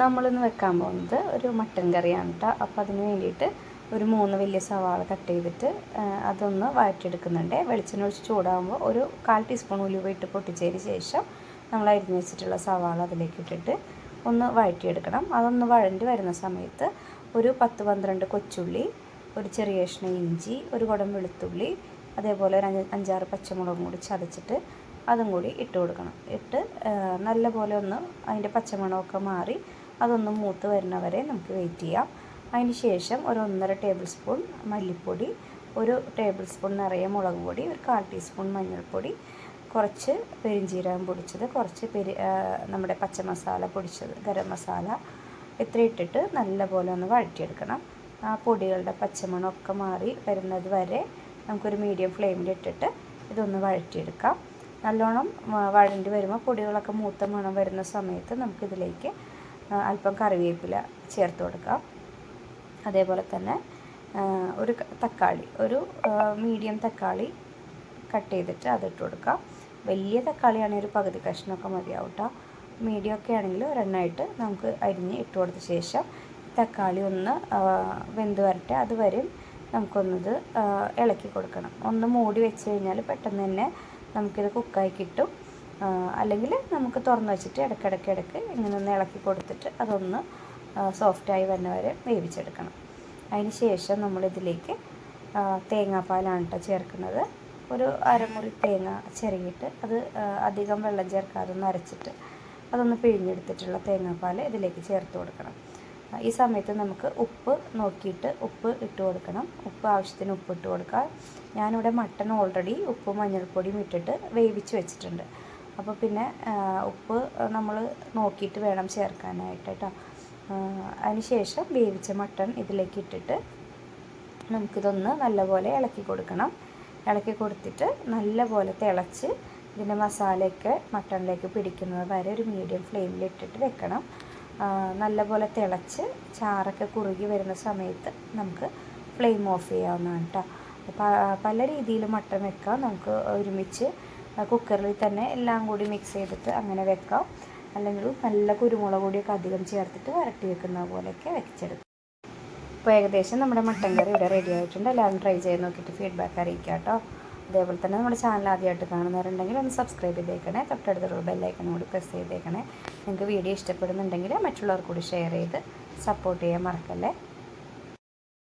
നമ്മളിന്ന് വെക്കാൻ പോകുന്നത് ഒരു മട്ടൻ കറിയാണ് കേട്ടോ അപ്പോൾ അതിന് വേണ്ടിയിട്ട് ഒരു മൂന്ന് വലിയ സവാള കട്ട് ചെയ്തിട്ട് അതൊന്ന് വഴറ്റിയെടുക്കുന്നുണ്ട്. വെളിച്ചെണ്ണ ഒഴിച്ച് ചൂടാകുമ്പോൾ ഒരു കാൽ ടീസ്പൂൺ ഉലുവ ഇട്ട് പൊട്ടിച്ചതിന് ശേഷം നമ്മൾ അരിഞ്ഞ് വെച്ചിട്ടുള്ള സവാള അതിലേക്ക് ഇട്ടിട്ട് ഒന്ന് വഴറ്റിയെടുക്കണം. അതൊന്ന് വഴണ്ടി വരുന്ന സമയത്ത് ഒരു പത്ത് പന്ത്രണ്ട് കൊച്ചുള്ളി ഒരു ചെറിയ കഷ്ണ ഇഞ്ചി ഒരു കുടം വെളുത്തുള്ളി അതേപോലെ ഒരു അഞ്ച് അഞ്ചാറ് പച്ചമുളകും കൂടി ചതച്ചിട്ട് അതും കൂടി ഇട്ട് കൊടുക്കണം. ഇട്ട് നല്ലപോലെ നല്ല പോലെ ഒന്ന് അതിന്റെ പച്ചമണമൊക്കെ മാറി അതൊന്ന് മൂത്ത് വരുന്നവരെ നമുക്ക് വെയിറ്റ് ചെയ്യാം. അതിന് ശേഷം ഒരു ഒന്നര ടേബിൾ സ്പൂൺ മല്ലിപ്പൊടി ഒരു ടേബിൾ സ്പൂൺ നിറയെ മുളക് പൊടി ഒരു കാൽ ടീസ്പൂൺ മഞ്ഞൾപ്പൊടി കുറച്ച് പെരിഞ്ചീരകം പൊടിച്ചത് കുറച്ച് പെരി നമ്മുടെ പച്ചമസാല പൊടിച്ചത് ഗരം മസാല ഇത്ര ഇട്ടിട്ട് നല്ലപോലെ ഒന്ന് വഴറ്റിയെടുക്കണം. ആ പൊടികളുടെ പച്ചമണമൊക്കെ മാറി വരുന്നത് വരെ നമുക്കൊരു മീഡിയം ഫ്ലെയിമിൽ ഇട്ടിട്ട് ഇതൊന്ന് വഴറ്റിയെടുക്കാം. നല്ലോണം വഴണ്ടി വരുമ്പോൾ പൊടികളൊക്കെ മൂത്ത മണം വരുന്ന സമയത്ത് നമുക്കിതിലേക്ക് അല്പം കറിവേപ്പില ചേർത്ത് കൊടുക്കാം. അതേപോലെ തന്നെ ഒരു തക്കാളി ഒരു മീഡിയം തക്കാളി കട്ട് ചെയ്തിട്ട് അതിട്ട് കൊടുക്കാം. വലിയ തക്കാളിയാണെങ്കിൽ ഒരു പകുതി കഷ്ണമൊക്കെ മതിയാവും കേട്ടോ മീഡിയം ഒക്കെ ആണെങ്കിൽ ഒരെണ്ണമായിട്ട് നമുക്ക് അരിഞ്ഞ് ഇട്ട് കൊടുത്ത ശേഷം തക്കാളി ഒന്ന് വെന്ത് വരട്ടെ. അതുവരെയും നമുക്കൊന്നത് ഇളക്കി കൊടുക്കണം. ഒന്ന് മൂടി വെച്ച് കഴിഞ്ഞാൽ പെട്ടെന്ന് തന്നെ നമുക്കിത് കുക്കായി കിട്ടും. അല്ലെങ്കിൽ നമുക്ക് തുറന്ന് വെച്ചിട്ട് ഇടയ്ക്കിടയ്ക്ക് ഇടയ്ക്ക് ഇങ്ങനെ ഒന്ന് ഇളക്കി കൊടുത്തിട്ട് അതൊന്ന് സോഫ്റ്റായി വരുന്നവരെ വേവിച്ചെടുക്കണം. അതിന് ശേഷം നമ്മളിതിലേക്ക് തേങ്ങാപ്പാലാണ് കേട്ടോ ചേർക്കുന്നത്. ഒരു അരമുറി തേങ്ങ ചിരകിയിട്ട് അത് അധികം വെള്ളം ചേർക്കാതെ ഒന്ന് അരച്ചിട്ട് അതൊന്ന് പിഴിഞ്ഞെടുത്തിട്ടുള്ള തേങ്ങാപ്പാൽ ഇതിലേക്ക് ചേർത്ത് കൊടുക്കണം. ഈ സമയത്ത് നമുക്ക് ഉപ്പ് നോക്കിയിട്ട് ഉപ്പ് ഇട്ട് കൊടുക്കണം. ഉപ്പ് ആവശ്യത്തിന് ഉപ്പ് ഇട്ട് കൊടുക്കുക ഞാനിവിടെ മട്ടൺ ഓൾറെഡി ഉപ്പും മഞ്ഞൾപ്പൊടിയും ഇട്ടിട്ട് വേവിച്ച് വെച്ചിട്ടുണ്ട്. അപ്പോൾ പിന്നെ ഉപ്പ് നമ്മൾ നോക്കിയിട്ട് വേണം ചേർക്കാനായിട്ട് കേട്ടോ അതിനുശേഷം അതിന് ശേഷം വേവിച്ച മട്ടൺ ഇതിലേക്ക് ഇട്ടിട്ട് നമുക്കിതൊന്ന് നല്ലപോലെ ഇളക്കി കൊടുക്കണം. ഇളക്കി കൊടുത്തിട്ട് നല്ലപോലെ തിളച്ച് ഇതിന്റെ മസാലയൊക്കെ മട്ടണിലേക്ക് പിടിക്കുന്നത് വരെ ഒരു മീഡിയം ഫ്ലെയിമിൽ ഇട്ടിട്ട് വെക്കണം. നല്ലപോലെ തിളച്ച് ചാറൊക്കെ കുറുകി വരുന്ന സമയത്ത് നമുക്ക് ഫ്ലെയിം ഓഫ് ചെയ്യാവുന്നതാണ് കേട്ടോ പല രീതിയിൽ മട്ടൺ വെക്കാം. നമുക്ക് ഒരുമിച്ച് കുക്കറിൽ തന്നെ എല്ലാം കൂടി മിക്സ് ചെയ്തിട്ട് അങ്ങനെ വെക്കാം. അല്ലെങ്കിൽ നല്ല കുരുമുളക് പൊടിയൊക്കെ അധികം ചേർത്തിട്ട് വരട്ടി വെക്കുന്ന പോലെയൊക്കെ വെച്ചെടുക്കും. അപ്പോൾ ഏകദേശം നമ്മുടെ മട്ടൻ കറി ഇവിടെ റെഡി ആയിട്ടുണ്ട്. എല്ലാവരും ട്രൈ ചെയ്ത് നോക്കിയിട്ട് ഫീഡ്ബാക്ക് അറിയിക്കാം കേട്ടോ. അതേപോലെ തന്നെ നമ്മുടെ ചാനൽ ആദ്യമായിട്ട് കാണുന്നവരുണ്ടെങ്കിൽ ഒന്ന് സബ്സ്ക്രൈബ് ചെയ്തേക്കണേ. തൊട്ടടുത്തുള്ള ബെല്ലൈക്കനും കൂടി പ്രസ് ചെയ്തേക്കണേ. നിങ്ങൾക്ക് വീഡിയോ ഇഷ്ടപ്പെടുന്നുണ്ടെങ്കിൽ മറ്റുള്ളവർ കൂടി ഷെയർ ചെയ്ത് സപ്പോർട്ട് ചെയ്യാൻ മറക്കല്ലേ?